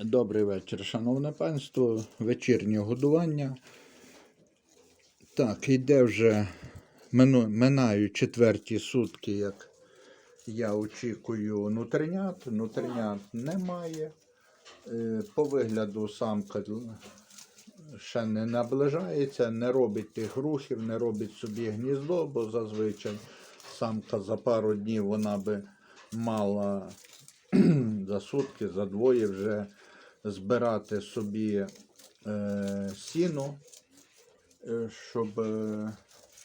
Добрий вечір, шановне панство. Вечірнє годування. Так, йде вже мину, минають четверті сутки, як я очікую нутринят. Нутринят немає. Е, По вигляду самка ще не наближається, не робить тих рухів, не робить собі гніздо, бо зазвичай самка за пару днів вона би мала за сутки, за двоє вже збирати собі е, сіно, е, щоб е,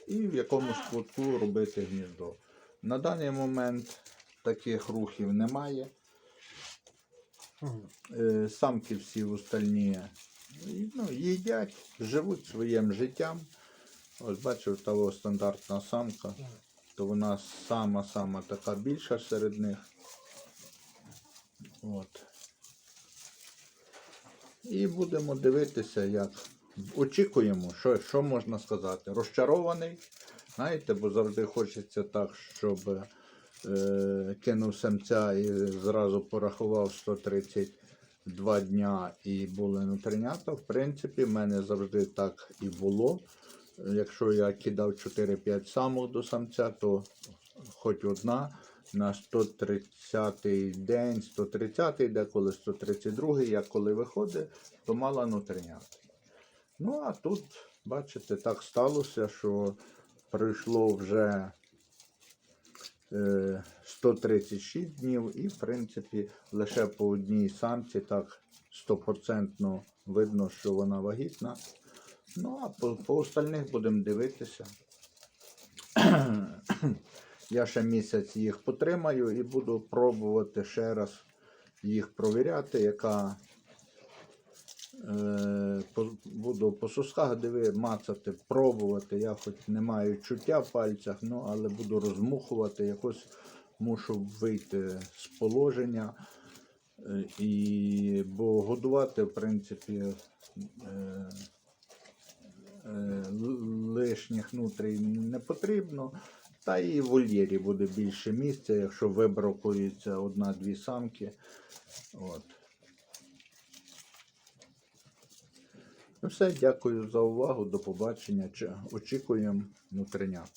і в якомусь кутку робити гніздо. На даний момент таких рухів немає. Е, самки всі остальні ну, їдять, живуть своїм життям. Ось бачив того стандартна самка, то вона сама-сама така більша серед них. От. І будемо дивитися, як. Очікуємо, що, що можна сказати. Розчарований. Знаєте, бо завжди хочеться так, щоб е, кинув самця і зразу порахував 132 дня і були нутринята. В принципі, в мене завжди так і було. Якщо я кидав 4-5 самок до самця, то хоч одна на 130-й день, 130-й, деколи 132-й, як коли виходить, то мала нутринят. Ну, а тут, бачите, так сталося, що пройшло вже е, 136 днів, і, в принципі, лише по одній самці так стопроцентно видно, що вона вагітна. Ну, а по, по остальних будемо дивитися. Я ще місяць їх потримаю і буду пробувати ще раз їх провіряти, яка е, по- буду по сусках диви, мацати, пробувати. Я хоч не маю чуття в пальцях, ну, але буду розмухувати, якось мушу вийти з положення. Е, І, бо годувати, в принципі, е, е, лишніх нутрій не потрібно. Та і в вольєрі буде більше місця, якщо вибракується одна-дві самки. От. Ну все, дякую за увагу. До побачення. Очікуємо нутринят.